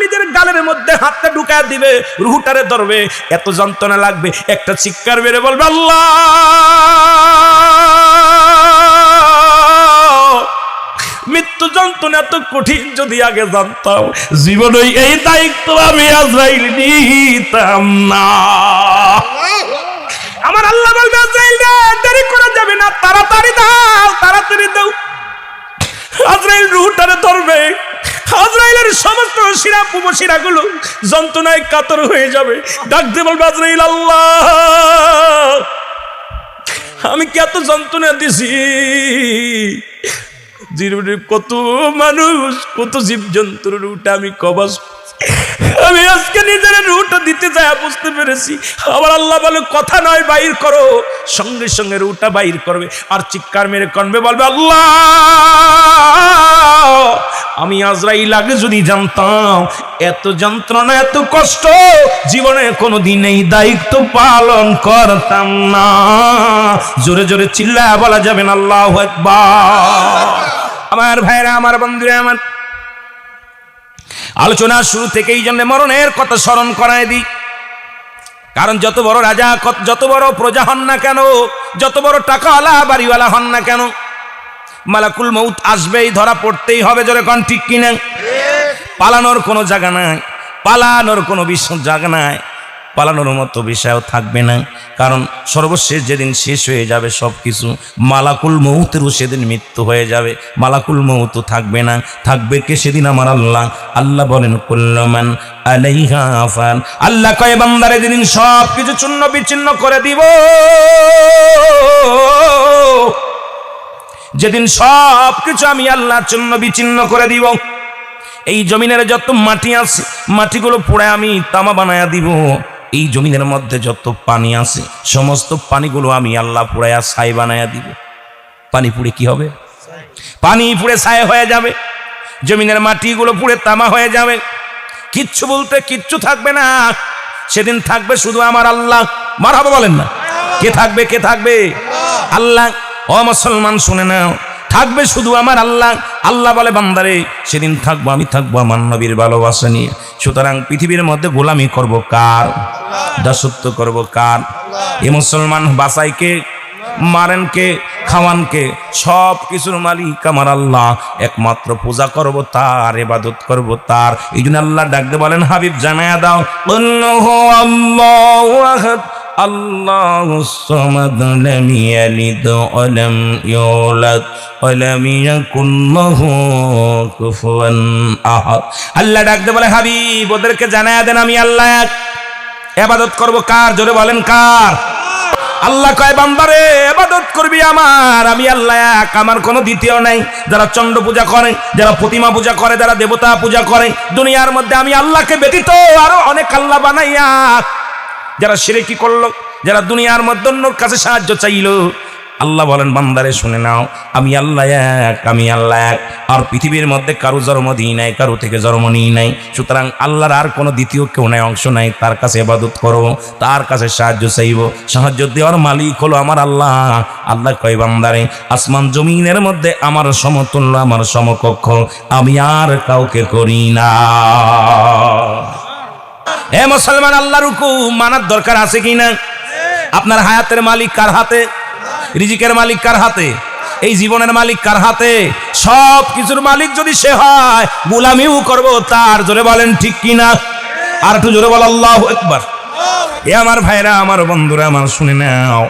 নিজের গালের মধ্যে হাতটা দিবে, রুহুটারে ধরবে। এত যন্ত্রণা লাগবে, একটা চিৎকার বেড়ে বলবে, আল্লাহ! মৃত্যু যন্ত্রণা এত কঠিন যদি আগে জানতাম জীবনে এই দায়িত্ব আমি আজরাইল নিতাম না। আমার আল্লাহ বলবে, আজরাইল দেরি করা যাবে না, তাড়াতাড়ি দাও তাড়াতাড়ি দাও। আজরাইল রুহটারে ধরবে আজরাইলের সমস্ত শিরা পুব শিরাগুলো যন্ত্রণায় কাতর হয়ে যাবে। ডাক দিয়ে বলবে, আজরাইল আল্লাহ, আমি কি এত যন্ত্রণা দিছি? কত মানুষ, কত জীব জন্তুর উঠে আমি কবাস আমি আজকে নিজের রুটা দিতে যাই বুঝতে পেরেছি। আবার আল্লাহ বলে, কথা নয় বাইর করো। সঙ্গে সঙ্গে রুটা বাইর করবে। আর চিৎকার মেরে কনবে, বলবে, আল্লাহ, আমি আজরাইল আগে যদি জানতাম, এত যন্ত্রণা, এত কষ্ট, জীবনে কোনো দিন দায়িত্ব পালন করতাম না। জোরে জোরে চিল্লা বলা যাবে না, আল্লাহ একবার আমার ভাইরা, আমার বন্ধুরা, আমার আলোচনা শুরু থেকেই জন্য মরণের কথা স্মরণ করায় দিই। কারণ যত বড় রাজা যত বড় প্রজা হন না কেন যত বড় টাকাওয়ালা বাড়িওয়ালা হন না কেন মালাকুল মৌত আসবেই ধরা পড়তেই হবে জোরে কন ঠিক কিনা? পালানোর কোনো জায়গা নাই পালানোর কোনো বিশ্ব জায়গা নাই। পালানোর মতো বিষয়ও থাকবে না। কারণ সর্বশেষ যেদিন শেষ হয়ে যাবে সব কিছু মালাকুল মৌতেরও সেদিন মৃত্যু হয়ে যাবে। মালাকুল মৌত থাকবে না। থাকবে কে সেদিন আমার আল্লাহ? আল্লাহ বলেন, কুল্লমান আলাইহা ফান আল্লাহ কয়, বান্দারে, যেদিন সব কিছু চূর্ণ বিচ্ছিন্ন করে দিব, যেদিন সব কিছু আমি আল্লাহর জন্য বিচ্ছিন্ন করে দিব, এই জমিনের যত মাটি আছে, মাটিগুলো পুড়ে আমি তামা বানায়া দিব। এই জমিনের মধ্যে যত পানি আছে, সমস্ত পানিগুলো আমি আল্লাহ পুড়াইয়া ছাই বানায়া দিব। পানি পুড়ে কি হবে? পানি পুড়ে ছাই হয়ে যাবে। জমিনের মাটিগুলো পুড়ে তামা হয়ে যাবে। কিচ্ছু বলতে কিচ্ছু থাকবে না। সেদিন থাকবে শুধু আমার আল্লাহ। মার বলেন না। কে থাকবে কে থাকবে? আল্লাহ। ও মুসলমান, শুনে নাও। থাকবে শুধু আমার আল্লাহ। আল্লাহ বলে, বান্দারে, সেদিন থাকব, আমি থাকব আমার নবীর ভালোবাসা নিয়ে। সুতরাং পৃথিবীর মধ্যে গোলামি করব কার? দাসত্ব করব কার? এ মুসলমান বাসাইকে মারেন কে খাওয়ান কে সব কিছুর মালিক আমার আল্লাহ। একমাত্র পূজা করব তার এবাদত করব তার। এই জন্য আল্লাহ ডাকতে বলেন, হাবিব জানায়া দাও আল্লাহু আল্লাহু الله الصمد لم يلد ولم يولد ولم يكن له كفوا احد আল্লাহ ডাকতে বলে হাবিব ওদেরকে জানায়া দেন আমি আল্লাহ এক এবাদত করব কার জোরে বলেন কার আল্লাহ কয় বান্দারে এবাদত করবি আমার আমি আল্লাহ এক আমার কোনো দ্বিতীয় নাই যারা চন্দ্র পূজা করে যারা প্রতিমা পূজা করে যারা দেবতা পূজা করে দুনিয়ার মধ্যে আমি আল্লাহকে ব্যতীত আরো অনেক আল্লাহ বানাইয়া যারা সিরেকি করল, যারা দুনিয়ার মধ্যে অন্যর কাছে সাহায্য চাইলো, আল্লাহ বলেন, বান্দারে শুনে নাও, আমি আল্লাহ এক, আমি আল্লাহ এক। আর পৃথিবীর মধ্যে কারও জন্ম দিই নাই, কারও থেকে জন্ম নিই নাই। সুতরাং আল্লাহর আর কোনো দ্বিতীয় কেউ নাই, অংশ নাই। তার কাছে এবাদত করব তার কাছে সাহায্য চাইব। সাহায্য দেওয়ার মালিক হলো আমার আল্লাহ। আল্লাহ কয়, বান্দারে, আসমান জমিনের মধ্যে আমার সমতুল্য, আমার সমকক্ষ, আমি আর কাউকে করি না। হে মুসলমান, আল্লাহর হুকুম মানার দরকার আছে কি না? আপনার হায়াতের মালিক কার হাতে? রিজিকের মালিক কার হাতে? এই জীবনের মালিক কার হাতে? সব কিছুর মালিক যদি সে হয়, গুলামিও করব, তার জোরে বলেন ঠিক কি না? আর একটু জোরে বল, আল্লাহ একবার এ আমার ভাইরা, আমার বন্ধুরা, আমার শুনে নাও।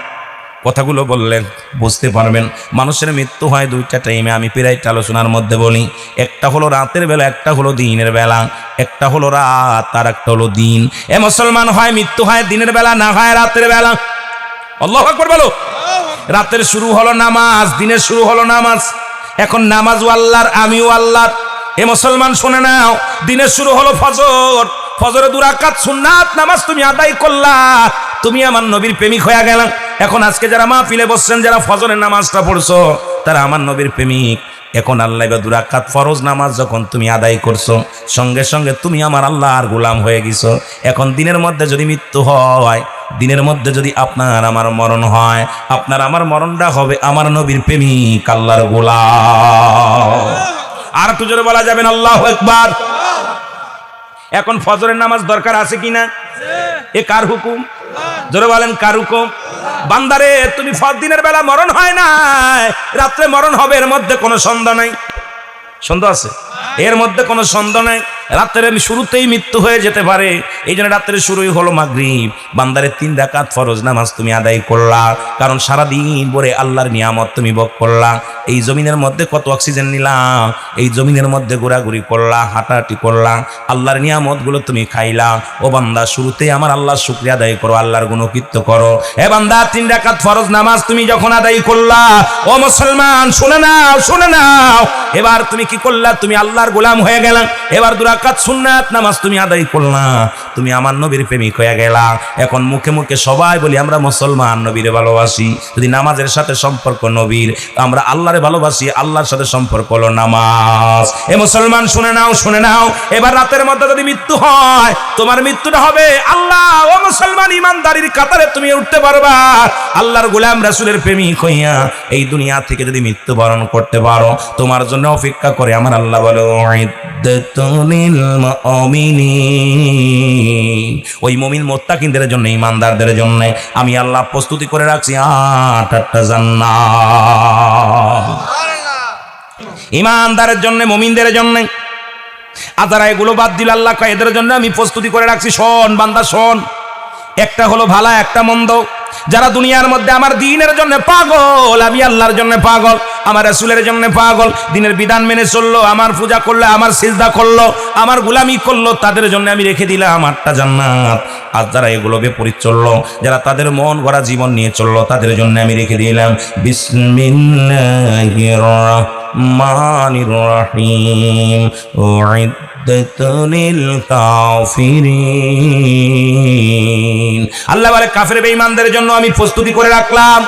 কথাগুলো বললেন, বুঝতে পারবেন, মানুষের মৃত্যু হয় দুইটা টাইমে আমি প্রায় আলোচনার মধ্যে বলি, একটা হলো রাতের বেলা, একটা হলো দিনের বেলা। একটা হলো রাত আর একটা হলো দিন। এ মুসলমান হয় মৃত্যু হয় দিনের বেলা, না হয় রাতের বেলা? আল্লাহ আকবর বলো। রাতের শুরু হলো নামাজ, দিনের শুরু হলো নামাজ। এখন নামাজও আল্লাহর, আমিও আল্লাহর। এ মুসলমান শুনে নাও, দিনের শুরু হলো ফজর। ফজরে দুরাকাত সুন্নাত, নামাজ তুমি আদায় করলা। তুমি আমার নবীর প্রেমিক হয়ে গেলাম এখন আজকে যারা মাহফিলে বসছেন, যারা ফজরের নামাজটা পড়ছো, তারা আমার নবীর প্রেমিক। এখন আল্লাহ বা দুরাকাত ফরজ নামাজ যখন তুমি আদায় করছ, সঙ্গে সঙ্গে তুমি আমার আল্লাহ আর গোলাম হয়ে গেছো। এখন দিনের মধ্যে যদি মৃত্যু হয়, দিনের মধ্যে যদি আপনার আমার মরণ হয়, আপনার আমার মরণটা হবে আমার নবীর প্রেমিক, আল্লাহর গোলাম। আর একটু জোরে বলা যাবেন আল্লাহ একবার এখন ফজরের নামাজ দরকার আছে কিনা? এ কার হুকুম? জোরে বলেন, কার হুকুম? বান্দারে, তুমি দিনের বেলা মরণ হয় না রাত্রে মরণ হবে, এর মধ্যে কোনো সন্দেহ নাই। সন্দেহ আছে? এর মধ্যে কোনো সন্দেহ নাই। রাত্রে শুরুতেই মৃত্যু হয়ে যেতে পারে। এই জন্য রাত্রে শুরুই হলো মাগরিব। বান্দারে তিন রাকাত ফরজ নামাজ তুমি আদায় করলা, কারণ সারাদিন পরে আল্লাহর নিয়ামত তুমি ভোগ করলা। এই জমিনের মধ্যে কত অক্সিজেন নিলাম এই জমিনের মধ্যে ঘোরাঘুরি করলা, হাঁটাহাঁটি করলা, আল্লাহর নিয়ামতগুলো তুমি খাইলা। ও বান্দা, শুরুতেই আমার আল্লাহর শুক্রিয়া আদায় করো, আল্লাহর গুণকীর্ত করো। এ বান্দা, তিন রাকাত ফরজ নামাজ তুমি যখন আদায় করলা, ও মুসলমান, শুনে নাও শুনে নাও। এবার তুমি কি করলা? তুমি আল্লাহর গোলাম হয়ে গেলাম এবার দুরাকাত সুন্নাত, নামাজ তুমি আদায় করলা। তুমি আমার নবীর প্রেমিক হয়ে গেলা। এখন মুখে মুখে সবাই বলি, আমরা মুসলমান নবীরে ভালোবাসি। যদি নামাজের সাথে সম্পর্ক নবীর আমরা আল্লাহরে ভালোবাসি, আল্লাহর সাথে সম্পর্ক হলো নামাজ। এ মুসলমান, শুনে নাও শুনে নাও। এবার রাতের মধ্যে যদি মৃত্যু হয়, তোমার মৃত্যুটা হবে আল্লাহ। ও মুসলমান, ইমানদারির কাতারে তুমি উঠতে পারবা। আল্লাহর গোলাম, রাসূলের প্রেমিক হইয়া এই দুনিয়া থেকে যদি মৃত্যুবরণ করতে পারো, তোমার জন্য অপেক্ষা করে আমার আল্লাহ বলো মুমিনিন ওই মুমিন মোত্তাকিনদের জন্য ইমানদারদের জন্য আমি আল্লাহ প্রস্তুতি করে রাখছি আট আটটা জান্নাত ইমানদারের জন্য মমিনদের জন্য। আর যারা এগুলো বাদ দিল আল্লাহ এদের জন্য আমি প্রস্তুতি করে রাখছি। শোন বান্দা শোন। একটা হলো ভালা একটা মন্দ। যারা দুনিয়ার মধ্যে আমার দিনের জন্য পাগল, আমি আল্লাহর জন্য পাগল, আমার রাসূলের জন্য পাগল, দিনের বিধান মেনে চলল, আমার পূজা করল, আমার সিজদা করল, আমার গুলামি করল, তাদের জন্য আমি রেখে দিলাম আটটা জান্নাত। আর যারা এগুলো বিপরীত চলল যারা তাদের মন গড়া জীবন নিয়ে চলল, তাদের জন্য আমি রেখে দিলাম বিসমিল্লাহির রহিম। উইদ্দাত লিল কাফিরিন। আল্লাহ বলে, কাফের বেঈমানদের জন্য আমি প্রস্তুতি করে রাখলাম।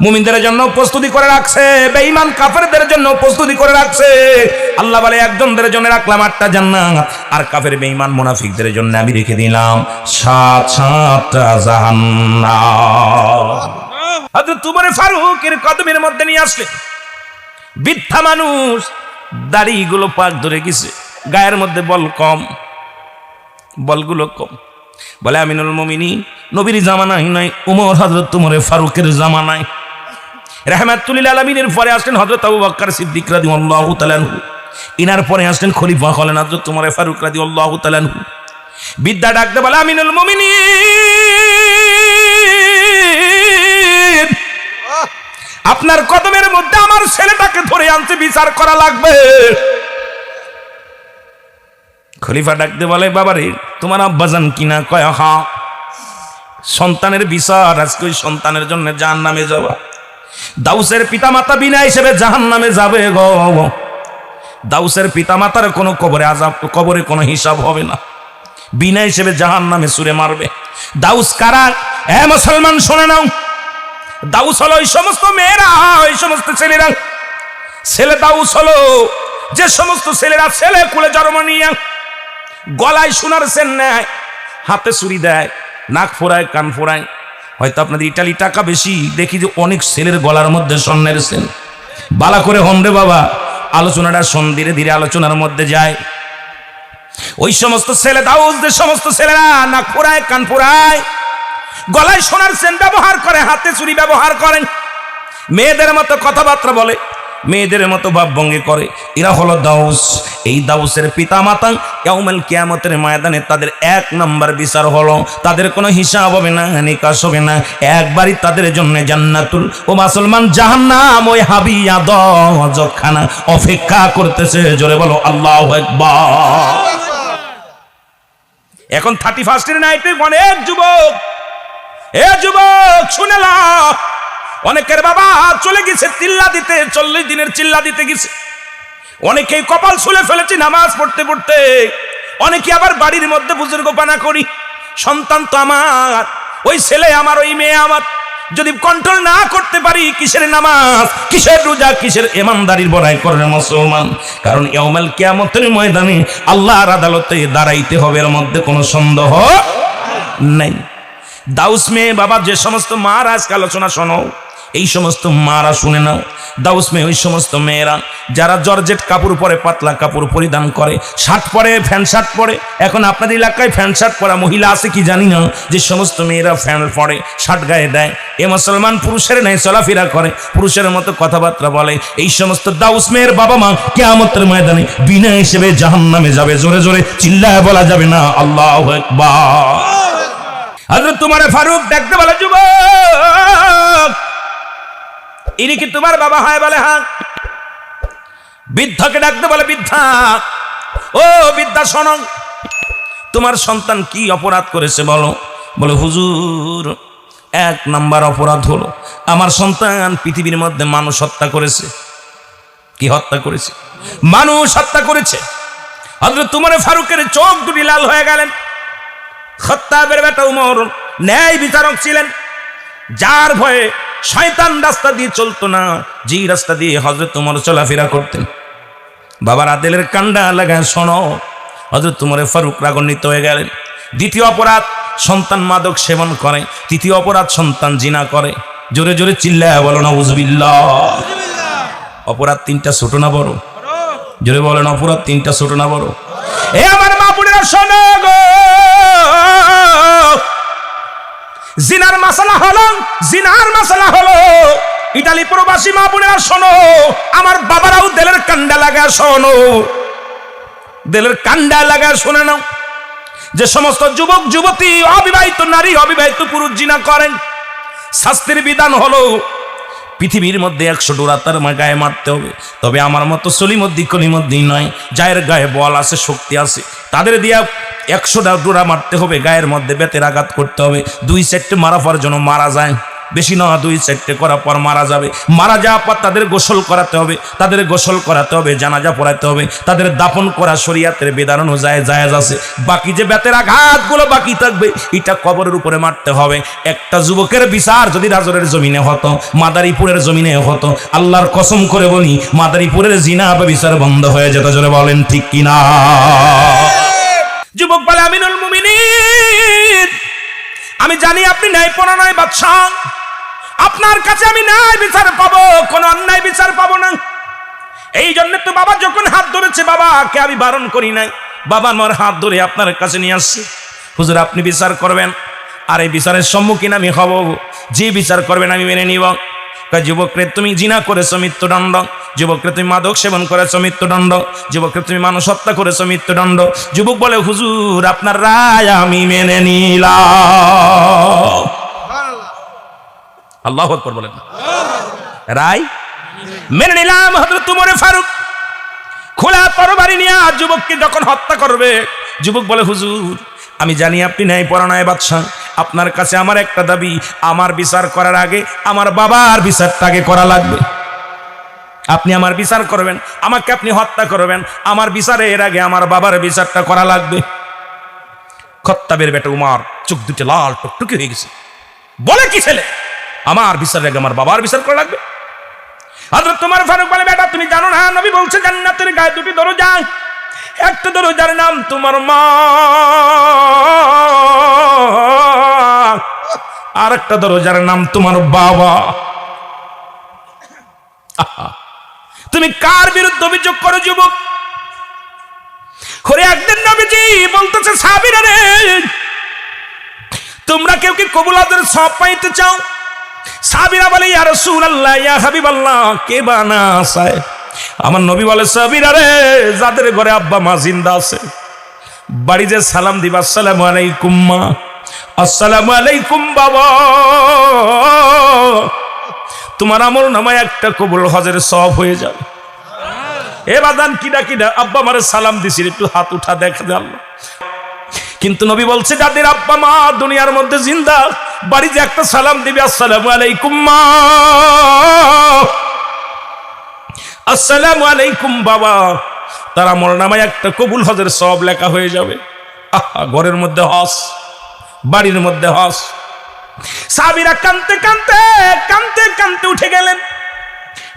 মুমিনদের জন্য প্রস্তুতি করে রাখছে, বেঈমান কাফেরদের জন্য প্রস্তুতি করে রাখছে। আল্লাহ বলে, একজনদের জন্য রাখলাম আটটা জান্নাত, আর কাফের বেঈমান মুনাফিকদের জন্য আমি রেখে দিলাম সাত সাতটা জাহান্নাম। হযরত উমর ফারুকের কদমের মধ্যে নিয়ে আসলে। বৃদ্ধা মানুষ দাড়িগুলো পাক ধরে গেছে, গায়ের মধ্যে বল কম, বলগুলো কম। বলে, আমিনুল মমিনী নবীর জামানাই নয়, উমর হজরত উমরে ফারুকের জামানায়। রহমাতুল্লিল আলমিনের পরে আসলেন হজরত আবু বাক্কার সিদ্দিক রাদি আল্লাহ তালানহু ইনার পরে আসলেন খলিফা হলেন হজরত উমরে ফারুক রাদি আল্লাহ তালানহু বিদ্যা ডাকতে বলে, আমিনুল মমিনী আপনার কদমের মধ্যে আমার ছেলেটাকে ধরে আনতে বিচার করা লাগবে। খলিফা ডাকতে বলে, বাবারে, তোমার আব্বাজান কিনা কয় হা সন্তানের বিচার, আজকে ওই সন্তানের জন্য জাহান নামে যাওয়া। দাউসের পিতামাতা বিনা হিসেবে জাহান নামে যাবে গো। দাউসের পিতামাতার কোনো কবরে আজাব কবরে কোনো হিসাব হবে না। বিনা হিসেবে জাহান নামে সুরে মারবে। দাউস কারা? এ মুসলমান, শোনে নাও। দাউস হলো ওই সমস্ত মেয়েরা ওই সমস্ত ছেলেরা। ছেলে দাউস হলো, যে সমস্ত ছেলেরা ছেলে কুলে জন্ম নিয়ে গলায় সোনার সেন নেয়, হাতে চুরি দেয়, নাক ফোড়ায়, কান ফোড়ায়। হয়তো আপনাদের ইটালি টাকা বেশি, দেখি যে অনেক ছেলের গলার মধ্যে স্বর্ণের সেন। বালা করে হন রে বাবা, আলোচনাটা শোন, ধীরে ধীরে আলোচনার মধ্যে যায়। ওই সমস্ত ছেলে দাউস, যে সমস্ত ছেলেরা নাক ফোড়ায়, কান ফোড়ায় গলায় সোনার সেন ব্যবহার করে হাতে চুরি ব্যবহার করেন। মেয়েদের মতো কথাবার্তা বলে মেয়েদের মতো ভাবভঙ্গি করে। এরা হলো দাউস। এই দাউসের পিতা মাতা কেউমেল কিয়ামতের ময়দানে তাদের এক নম্বর বিচার হলো। তাদের কোনো হিসাব হবে না নিকাশ হবে না। একবারই তাদের জন্য জান্নাতুল ও মুসলমান জাহান্নাম ওই হাবিয়া দখানা অপেক্ষা করতেছে। জোরে বলো আল্লাহ একবার এখন থার্টি ফার্স্টের নাইটে অনেক যুবক এ যুবক, শুনে অনেকের বাবা চলে গেছে, চিল্লা দিতে, চল্লিশ দিনের চিল্লা দিতে গেছে। অনেকেই কপাল ছুলে ফেলেছে নামাজ পড়তে পড়তে। অনেকে আবার বাড়ির মধ্যে বুজুর্গ পানা করি। সন্তান তো আমার, ওই ছেলে আমার, ওই মেয়ে আমার। যদি কন্ট্রোল না করতে পারি, কিসের নামাজ, কিসের রোজা, কিসের ইমানদারির বড়াই করে মুসলমান? কারণ ইয়াউমাল কিয়ামতের ময়দানে আল্লাহর আদালতে দাঁড়াইতে হবে, এর মধ্যে কোনো সন্দেহ নেই। দাউস মেয়ে বাবা যে সমস্ত মার আজকে আলোচনা শোনো, এই সমস্ত মারা শুনে নাও। দাউস মেয়ে, ওই সমস্ত মেয়েরা যারা জর্জেট কাপড় পরে, পাতলা কাপড় পরিধান করে, শার্ট পরে, ফ্যান শার্ট পরে, এখন আপনাদের এলাকায় ফ্যান শার্ট পরা মহিলা আছে কি জানি না, যে সমস্ত মেয়েরা ফ্যান পরে, শার্ট গায়ে দেয়। এ মুসলমান পুরুষের নেই চলাফেরা করে, পুরুষের মতো কথাবার্তা বলে। এই সমস্ত দাউস মেয়ের বাবা মা কেয়ামতের ময়দানে বিনা হিসেবে জাহান নামে যাবে। জোরে জোরে চিল্লায় বলা যাবে না, আল্লাহ একবার হযরত তোমার ফারুক দেখতে বলে, যুবক, ইনি কি তোমার বাবা হয়? বলে হ্যাঁ। বৃদ্ধকে ডাকতে বলে, বৃদ্ধা, ও বিদ্যা শোনো, তোমার সন্তান কি অপরাধ করেছে বলো? বলে, হুজুর, এক নাম্বার অপরাধ হলো, আমার সন্তান পৃথিবীর মধ্যে মানুষ হত্যা করেছে। কি হত্যা করেছে? মানুষ হত্যা করেছে। হযরত তোমার ফারুকের চোখ দুটি লাল হয়ে গেলেন। খত্তাবের বেটা উমর ন্যায় বিচারক ছিলেন। যার ভয়ে শয়তান রাস্তা দিয়ে চলতো না, যেই রাস্তা দিয়ে হজরত তোমার চলাফেরা করতেন। বাবার আদেলের কান্ডা লাগায় শোনো হজরত তোমার ফারুক রাগান্বিত হয়ে গেলেন। দ্বিতীয় অপরাধ, সন্তান মাদক সেবন করে। তৃতীয় অপরাধ, সন্তান জিনা করে। জোরে জোরে চিল্লায় বলো না উজবিল্লা অপরাধ তিনটা ছোট না বড়? জোরে বলেন অপরাধ তিনটা ছোট না বড়? এ আমার মা বোনেরা শোনো গো। জিনার মাসালা হলো, জিনার মাসালা হলো ইটালি প্রবাসী মা বোনেরা শোনো, আমার বাবারাও দেলের কান্ডা লাগা শোনো। দেলের কান্ডা লাগা শোনে নাও। যে সমস্ত যুবক, যুবতী, অবিবাহিত নারী, অবিবাহিত পুরুষ জিনা করেন, শাস্তির বিধান হলো পৃথিবীর মধ্যে একশো ডোরা তার গায়ে মারতে হবে। তবে আমার মতো সলিমদ্দি কলিমদ্দি নয়, যায়ের গায়ে বল আছে, শক্তি আছে। তাদের দিয়া একশোটা ডোরা মারতে হবে, গায়ের মধ্যে বেতের আঘাত করতে হবে। দুই সেট মারা পর জন্য মারা যায়। বেশি না দুই সেটে করার পর মারা যাবে। মারা যাওয়ার পর তাদের গোসল করাতে হবে, তাদের গোসল করাতে হবে, জানাজা পড়াতে হবে, তাদের দাপন করা শরিয়াতের বেদান অনুযায়ী জায়েজ আছে। বাকি যে বেতের আঘাতগুলো বাকি থাকবে, এটা কবরের উপরে মারতে হবে। একটা যুবকের বিচার যদি রাজরের জমিনে হতো, মাদারীপুরের জমিনে হতো, আল্লাহর কসম করে বলি, মাদারীপুরের জিনা বা বিচার বন্ধ হয়ে যেত, জোরে বলেন ঠিক কিনা? যুবক বলে, আমিনুল মুমিনিন, আমি জানি আপনি ন্যায় নয়, বাদশাহ। আপনার কাছে আমি ন্যায় বিচার পাবো কোন অন্যায় বিচার পাবো না। এই জন্য তো বাবা যখন হাত ধরেছে বাবাকে আমি বারণ করি নাই। বাবা আমার হাত ধরে আপনার কাছে নিয়ে আসছে। হুজুর আপনি বিচার করবেন। আর এই বিচারের সম্মুখীন আমি হব। যে বিচার করবেন আমি মেনে নিব। কয়, যুবকরে তুমি জিনা করেছ মৃত্যুদণ্ড। যুবকরে তুমি মাদক সেবন করেছ মৃত্যুদণ্ড। যুবকরে তুমি মানুষ হত্যা করেছ মৃত্যুদণ্ড। যুবক বলে হুজুর আপনার রায় আমি মেনে নিলাম। আল্লাহ আকবর বলেন। রায়? মেনে নিলাম হজরত তুমরে ফারুক। খোলা তরবারি নিয়ে যুবককে যখন হত্যা করবে, যুবক বলে, হুজুর, আমি জানি আপনি ন্যায় পরাণায় বাদশাহ। আপনার কাছে আমার একটা দাবি, আমার বিচার করার আগে আমার বাবার বিচারটা আগে করা লাগবে। আপনি আমার বিচার করবেন, আমাকে আপনি হত্যা করবেন, আমার বিচারে এর আগে আমার বাবার বিচারটা করা লাগবে। খত্তাবের বেটা উমার চোখ দুটো লাল টকটকি হয়ে গেছে। বলে কি ছেলে? আমার বিচারের আগে আমার বাবার বিচার করা লাগবে। হযরত তোমার ফারুক বলে, বেটা, তুমি জানো না, নবী বলছে জান্নাতের গায়ে দুটি দরজা। একটা দরজার নাম তোমার মা, আর একটা দরজার নাম তোমার বাবা। তুমি কার বিরুদ্ধে অভিযোগ করো যুবক? হরে একদিন নবীজি বলতেছে, সাবিরা রে, তোমরা কেউ কি কবুল আদের সব পাইতে চাও? সাবিরা বলে, ইয়া রাসূলুল্লাহ, ইয়া হাবিবাল্লাহ, কে বানা আসায়? আমার নবী বলে সাবিরা রে, যাদের ঘরে আব্বা মা জিন্দা আছে, বাড়ি যে সালাম দিবা, আসসালামু আলাইকুম মা, আসসালামু আলাইকুম বাবা। তোমার আমল নামায় একটা কবুল হজের সব হয়ে যাবে। এ বাদান কিডা কিডা, আব্বা মারে সালাম দিছিল একটু হাত উঠা দেখা জানল কিন্তু নবী বলছে, যাদের আব্বা মা দুনিয়ার মধ্যে জিন্দা বাড়িতে একটা সালাম দিবে, আসসালামু আলাইকুম মা। আসসালামু আলাইকুম বাবা। তারা আমল নামায় একটা কবুল হজের সব লেখা হয়ে যাবে। আহা, ঘরের মধ্যে হস, বাড়ির মধ্যে হস। সাবিরা কানতে কানতে কানতে কানতে উঠে গেলেন।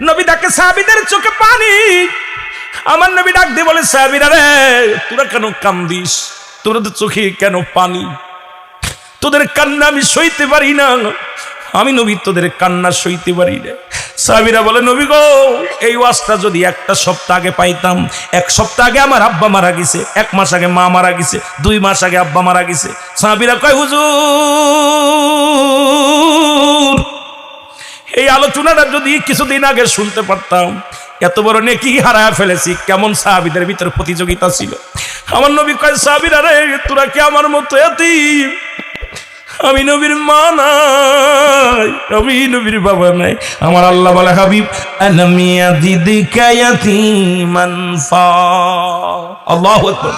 নবী ডাকে, সাহাবিদের চোখে পানি। আমার নবী ডাক দিয়ে বলে, সাহাবিরা রে, তোরা কেন কান্দিস? তোরা তো চোখে কেন পানি? তোদের কান্না আমি সইতে পারি না। আমি নবী, তোদের কান্না সইতে পারি না। সাবিরা বলে, নবী গো, এই ওয়াজটা যদি একটা সপ্তাহ আগে পাইতাম, এক সপ্তাহ আগে আমার আব্বা মারা গেছে, এক মাস আগে মা মারা গেছে, দুই মাস আগে আব্বা মারা গেছে। সাবিরা কয়, হুজুর, এই আলোচনাটা যদি কিছুদিন আগে শুনতে পারতাম এত বড় নেকি হারায় ফেলেছি। কেমন সাহাবিদের ভিতরে প্রতিযোগিতা ছিল? আমার নবী কয়, সাহাবিরা রে, তোরা কি আমার মতো এতিম? আমি নবীর মা নাই, আমি নবীর বাবা নাই। আমার আল্লাহ বলে, হাবিব আনামিয়া দিদি কায়াতিমান ফা আল্লাহু আকবার।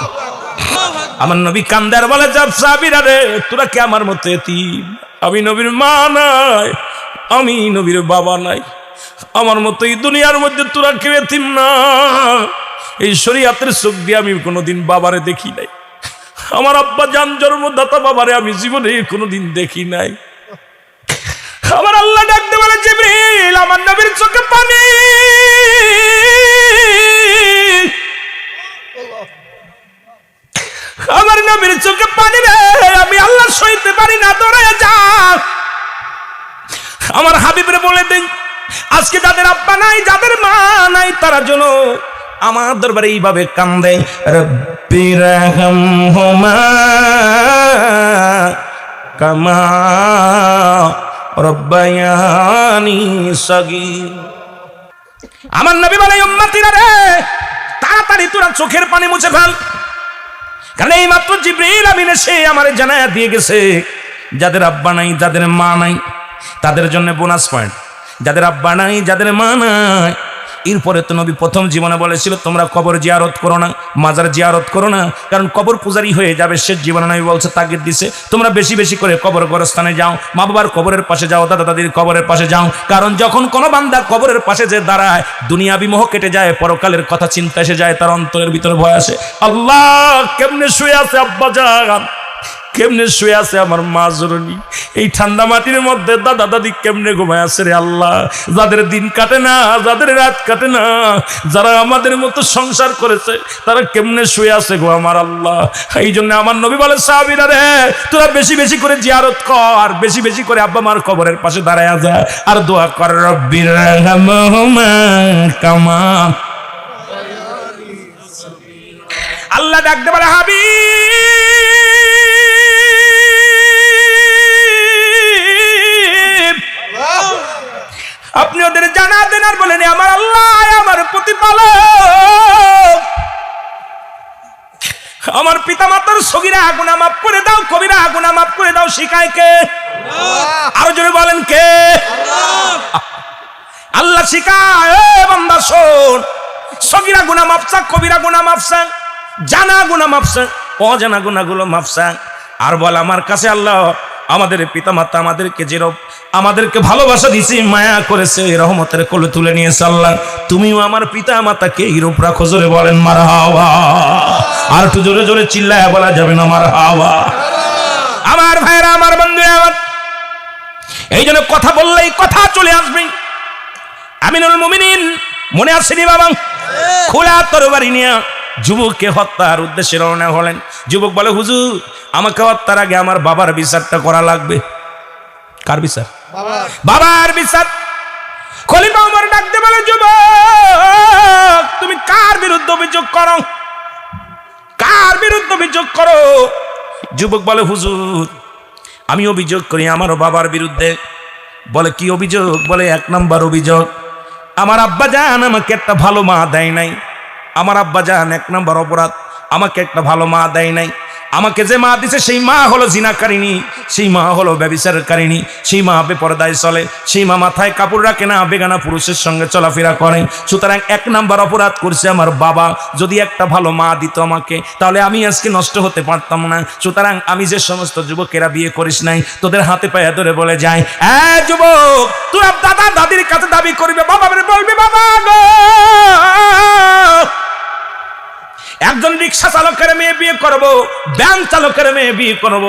আমার নবী কান্দার বলে যাব সাবিরা রে, তোরা কি আমার মতো এতিম? আমি নবীর মা নাই, আমি নবীর বাবা নাই। আমার মতো এই দুনিয়ার মধ্যে তোরা কেউ এতিম না। এই শরীয়তের চোখ দিয়ে আমি কোনোদিন বাবারে দেখি নাই। আমার আব্বা জান জন্মদাতা বাবারে আমি জীবনে কোনোদিন দেখি নাই। আমার আল্লাহ ডাকতে বলে, জিবরিল, আমার নবীর চোখে পানি। আমার নবীর চোখে পানি রে, আমি আল্লাহ সইতে পারি না দৌড়ে যা। আমার হাবিবরে বলে দিন আজকে যাদের আব্বা নাই, যাদের মা নাই, তারা যেন আমার দরবারে এইভাবে কান্দে রব্বিরহম হুমা কামা রব্বায়ানি সগীর। আমার নবী বলে, উম্মতিরা রে, তাড়াতাড়ি তোরা চোখের পানি মুছে ফেল। কারণ এই মাত্র জিব্রিল আমিন সে আমার জানায়া দিয়ে গেছে, যাদের আব্বা নাই, যাদের মা নাই, তাদের জন্য বোনাস পয়েন্ট যাদের আব্বা নাই, যাদের মা নাই। এরপরে তো নবী প্রথম জীবনে বলেছিল, তোমরা কবর জিয়ারত করো না, মাজার জিয়ারত করো না, কারণ কবর পূজারি হয়ে যাবে সে জীবনে। নবী বলছে, তাগিদ দিছে। তোমরা বেশি বেশি করে কবর গরস্থানে যাও। মা বাবার কবরের পাশে যাও, দাদা দাদির কবরের পাশে যাও। কারণ যখন কোনো বান্দা কবরের পাশে যে দাঁড়ায় দুনিয়া বিমোহ কেটে যায়, পরকালের কথা চিন্তা এসে যায়, তার অন্তরের ভিতরে ভয় আসে। আল্লাহ কেমনে শুয়ে আছে আব্বা জান? কেমনে শুয়ে আছে আমার মা জরুরি এই ঠান্ডা মাটির মধ্যে দাদা দাদি কেমনে ঘুমায় আছে রে আল্লাহ? যাদের দিন কাটে না, যাদের রাত কাটে না, যারা আমাদের মতো সংসার করেছে, তারা কেমনে শুয়ে আছে গো আমার আল্লাহ? এই জন্য আমার নবী বলে, সাহাবিরা রে, তোরা বেশি বেশি করে জিয়ারত কর বেশি বেশি করে আব্বা মার কবরের পাশে দাঁড়ায় যা, আর দোয়া কর রব্বির কামা। আল্লাহ ডাকতে পারে হাবিব আপনি ওদের জানা দেন আর বলেন আমার আল্লাহ আমার প্রতিপালক। আমার পিতা মাতার সগিরা আগুনা মাফ করে দাও কবিরা আগুনা মাফ করে দাও শিখায় কে? আরও জোরে বলেন কে? আল্লাহ। শিখায় বান্দা শোন সগিরা গুনা মাফসা কবিরা গুনা মাফসা জানা গুনা মাফসা অজানা গুনাগুলো মাফসা আর বল আমার কাছে আল্লাহ আমাদের পিতামাতা আমাদেরকে যেরব আমাদেরকে ভালোবাসা দিয়েছে, মায়া করেছে, রহমতের কোলে তুলে নিয়েছে আল্লাহ। তুমিও আমার পিতা মাতাকে ইরূপ রাখো, জোরে বলেন, মার হাওয়া। আর একটু জোরে জোরে চিল্লায় বলা যাবে না, মার হাওয়া। আমার ভাইরা আমার বন্ধু আমার এই জন্য কথা বললেই কথা চলে আসবে। আমিনুল মুমিনিন, মনে আসেনি বাবা? খোলা তরবারি নিয়ে যুবককে হত্যার উদ্দেশ্যে রওনা হলেন। যুবক বলে হুজুর আমাকে হত্যার আগে আমার বাবার বিচারটা করা লাগবে। কার বিচার? বাবার। বিচার। খলিফা উমর ডাকতে বলে যুবক তুমি কার বিরুদ্ধে অভিযোগ করো? কার বিরুদ্ধে অভিযোগ করো? যুবক বলে হুজুর আমি অভিযোগ করি আমার বাবার বিরুদ্ধে। বলে কি অভিযোগ? বলে এক নম্বর অভিযোগ আমার আব্বা জান আমাকে একটা ভালো মা দেয় নাই। আমার আব্বা জান এক নম্বর অপরাধ। আমাকে একটা ভালো মা দেয় নাই। আমাকে যে মা দিছে, সেই মা হলো জিনাকারিনী সেই মা হলো ব্যবিচারকারিনী সেই মা বেপরদায় চলে। সেই মা মাথায় কাপড় রাখে না, বেগানা পুরুষের সঙ্গে চলাফেরা করে। সুতরাং এক নাম্বার অপরাধ করছে আমার বাবা। যদি একটা ভালো মা দিত আমাকে, তাহলে আমি আজকে নষ্ট হতে পারতাম না। সুতরাং আমি যে সমস্ত যুবকেরা বিয়ে করিস নাই, তোদের হাতে পায়ে ধরে বলে যায় হ্যাঁ যুবক, তোরা দাদা দাদির কাছে দাবি করবে, বাবা বলবে, বাবা একজন রিক্সা চালকের মেয়ে বিয়ে করব ব্যাংক চালকের মেয়ে বিয়ে করব।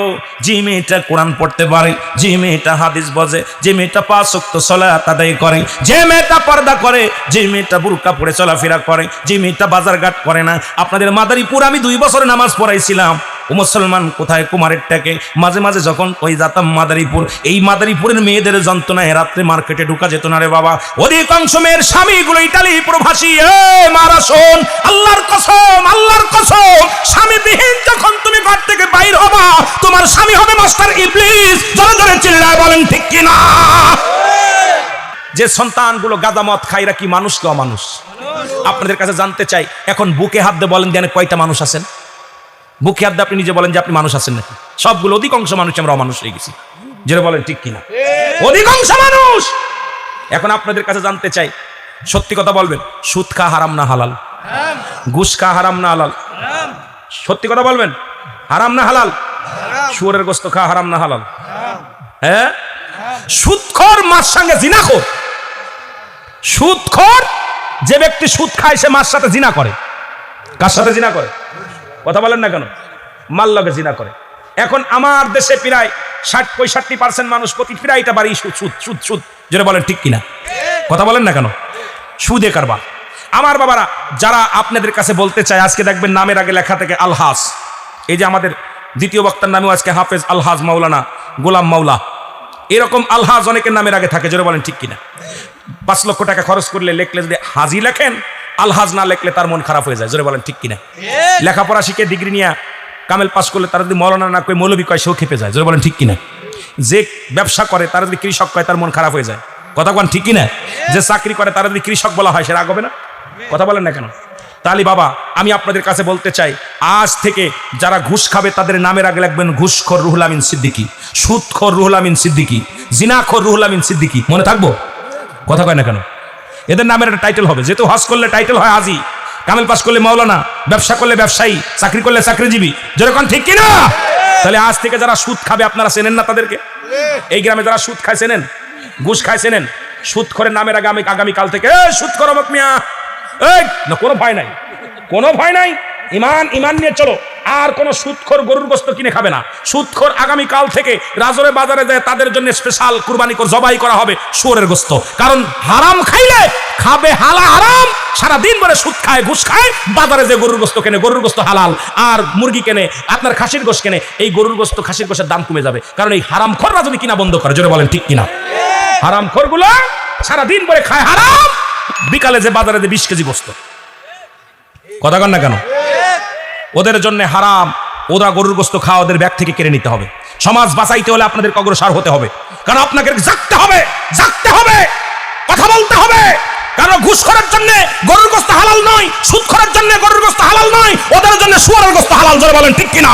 যে মেয়েটা কোরআন পড়তে পারে, যে মেয়েটা হাদিস বজে যে মেয়েটা পাঁচ শক্ত সলাত করে, যে মেয়েটা পর্দা করে, যে মেয়েটা বুরকা পরে চলাফেরা করে, যে মেয়েটা বাজার ঘাট করে না। আপনাদের মাদারীপুর আমি দুই বছর নামাজ পড়াইছিলাম। ও মুসলমান কোথায় কুমারের টাকে মাঝে মাঝে যখন ওই যাতাম মাদারীপুর, এই মাদারীপুরের মেয়েদের যন্ত্রণায় রাত্রে মার্কেটে ঢুকা যেত না রে বাবা। অধিকাংশ মেয়ের স্বামীগুলো ইটালি প্রবাসী। এ মারা শোন, আল্লাহর কসম আল্লাহর কসম। স্বামীবিহীন যখন তুমি ঘর থেকে বাইর হবা, তোমার স্বামী হবে মাস্টার ইবলিস। জোরে জোরে চিল্লায় বলেন, ঠিক কিনা? যে সন্তানগুলো গাদা মদ খাইরা কি মানুষ তো মানুষ আপনাদের কাছে জানতে চাই, এখন বুকে হাত দিয়ে বলেন দেন কয়টা মানুষ আছেন? বুকে হাত আপনি নিজে বলেন যে আপনি মানুষ আছেন নাকি? সবগুলো অধিকাংশ মানুষ আমরা অমানুষ হয়ে গেছি। যেটা বলেন ঠিক কিনা? অধিকাংশ মানুষ! এখন আপনাদের কাছে জানতে চাই, সত্যি কথা বলবেন, সুদ খা হারাম না হালাল? ঘুষ খা হারাম না হালাল? সত্যি কথা বলবেন, হারাম না হালাল? শুয়ারের গোস্ত খা হারাম না হালাল? হ্যাঁ? সুদখোর মার সঙ্গে জিনাখোর সুদখোর যে ব্যক্তি সুদ খায়, সে মার সাথে জিনা করে। কার সাথে জিনা করে? কথা বলেন না কেন? মাল লগে জিনা করে। এখন আমার দেশে প্রায় ষাট পঁয়ষট্টি পার্সেন্ট মানুষ প্রতি প্রায়টা বাড়ি সুদ সুদ সুদ সুদ। যেটা বলেন ঠিক কিনা? কথা বলেন না কেন? সুদে কারবার। আমার বাবারা, যারা আপনাদের কাছে বলতে চায়, আজকে দেখবেন নামের আগে লেখা থেকে আলহাস। এই যে আমাদের দ্বিতীয় বক্তার নামেও আজকে হাফেজ আলহাজ মাওলানা গোলাম মাওলা। এরকম আলহাজ অনেকের নামের আগে থাকে, জোরে বলেন ঠিক কিনা? পাঁচ লক্ষ টাকা খরচ করলে লেখলে যদি হাজি লেখেন আলহাজ না লেখলে তার মন খারাপ হয়ে যায়। জোরে বলেন ঠিক কিনা? লেখাপড়া শিখে ডিগ্রি নিয়ে কামেল পাস করলে তারা যদি মৌলানা না কয় মৌলবী কয় সেও খেপে যায়। জোরে বলেন ঠিক কিনা? যে ব্যবসা করে তারা যদি কৃষক কয় তার মন খারাপ হয়ে যায়। কথা বলেন ঠিক কিনা? যে চাকরি করে তারা যদি কৃষক বলা হয় সে রাগ হবে না? কথা বলেন না কেন? তাহলে বাবা আমি আপনাদের কাছে বলতে চাই আজ থেকে যারা ঘুষ খাবে তাদের নামের আগে লাগবেন ঘুষখোর রুহুল আমিন সিদ্দিকি সুদখোর রুহুল আমিন সিদ্দিকি জিনাখোর রুহুল আমিন সিদ্দিকি। মনে থাকব? কথা কয় না কেন? এদের নামের একটা টাইটেল হবে। যেহেতু হজ করলে টাইটেল হয় আজি কামেল পাস করলে মাওলানা, ব্যবসা করলে ব্যবসায়ী, চাকরি করলে চাকরিজীবী, যেরকম ঠিক কিনা? তাহলে আজ থেকে যারা সুদ খাবে, আপনারা চেনেন না তাদেরকে? এই গ্রামে যারা সুদ খায় চেনেন? ঘুষ খায় চেনেন? সুদ করে নামের আগে আমি আগামীকাল থেকে সুদ করো মত মিয়া। এই, না, কোনো ভয় নাই। কোনো ভয় নাই। ইমান ইমান নিয়ে চলো। আর কোন সুদখোর গরুর গোস্ত কিনে খাবে না। সুদখোর আগামী কাল থেকে রাজরে বাজারে যায়, তাদের জন্য স্পেশাল কুরবানি করে জবাই করা হবে শুয়োরের গোস্ত। কারণ হারাম খাইলে খাবে হালা হারাম সারা দিন ধরে সুদ খায়, ঘুষ খায়, বাজারে যে গরুর গোস্ত কেনে, গরুর গোস্ত হালাল। আর মুরগি কেনে, আপনার খাসির গোস্ত কেনে, এই গরুর গোস্ত, খাসির গোস্তের দাম কমে যাবে। কারণ এই হারাম খররা যদি কিনা বন্ধ করে, জোরে বলেন ঠিক কিনা? হারাম খরগুলো সারা দিন ধরে খায় হারাম, বিকালে যে বাজারে যে বিশ কেজি গোস্ত। কথা কন না কেন? ওদের জন্য হারাম। ওরা গরুর গোস্ত খাওয়া ওদের ব্যাগ থেকে কেড়ে নিতে হবে। সমাজ বাঁচাইতে হলে আপনাদের অগ্রসর হতে হবে। কারণ আপনাকে জাগতে হবে জাগতে হবে, কথা বলতে হবে। কারণ ঘুষ করার জন্য গরুর গোস্ত হালাল নয়, সুদ করার জন্য গরুর গোস্ত হালাল নয়, ওদের জন্য শুয়ারের গোস্ত হালাল, জোরে বলেন, ঠিক কিনা?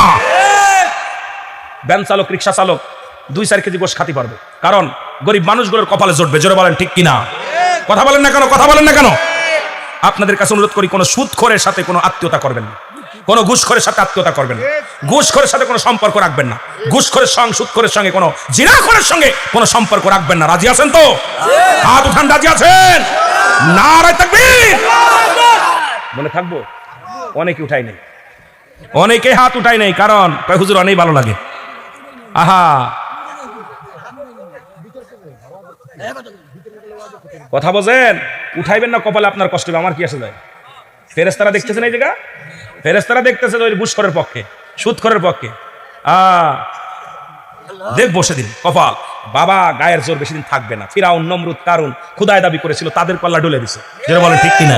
ভ্যান চালক, রিক্সা চালক, দুই চার কেজি গোশ খাতে পারবে। কারণ গরিব মানুষগুলোর কপালে জড়বে জোরে বলেন, ঠিক কিনা? কথা বলেন না কেন, কথা বলেন না কেন? আপনাদের কাছে অনুরোধ করি, কোনো সুদ সুদখোরের সাথে কোনো আত্মীয়তা করবেন না। কোনো ঘুষখোরের সাথে আত্মীয়তা করবেন না। ঘুষখোরের সাথে কোনো সম্পর্ক রাখবেন না। ঘুষখোরের সঙ্গে সুদখোরের সঙ্গে কোনো জিনাখোরের সঙ্গে কোনো সম্পর্ক রাখবেন না। রাজি আছেন তো? হাত উঠান রাজি আছেন? না রায় মনে থাকব? অনেকে উঠাই নেই। অনেকে হাত উঠাই নেই কারণ কয় হুজুর অনেক ভালো লাগে। আহা। কথা বোঝেন উঠাইবেন না কপালে আপনার কষ্ট হবে আমার কি আসে যায়? ফেরেস্তারা দেখতেছেন এই জায়গা? ফেরেস্তারা দেখতেছে ওই করার পক্ষে সুদখরের পক্ষে। আ বসে দিন, কপাল। বাবা গায়ের জোর বেশি দিন থাকবে না। ফিরাউন, নমরুদ কারণ খুদায় দাবি করেছিল, তাদের পাল্লা ডলে দিছে। যেটা বলেন, ঠিক কিনা?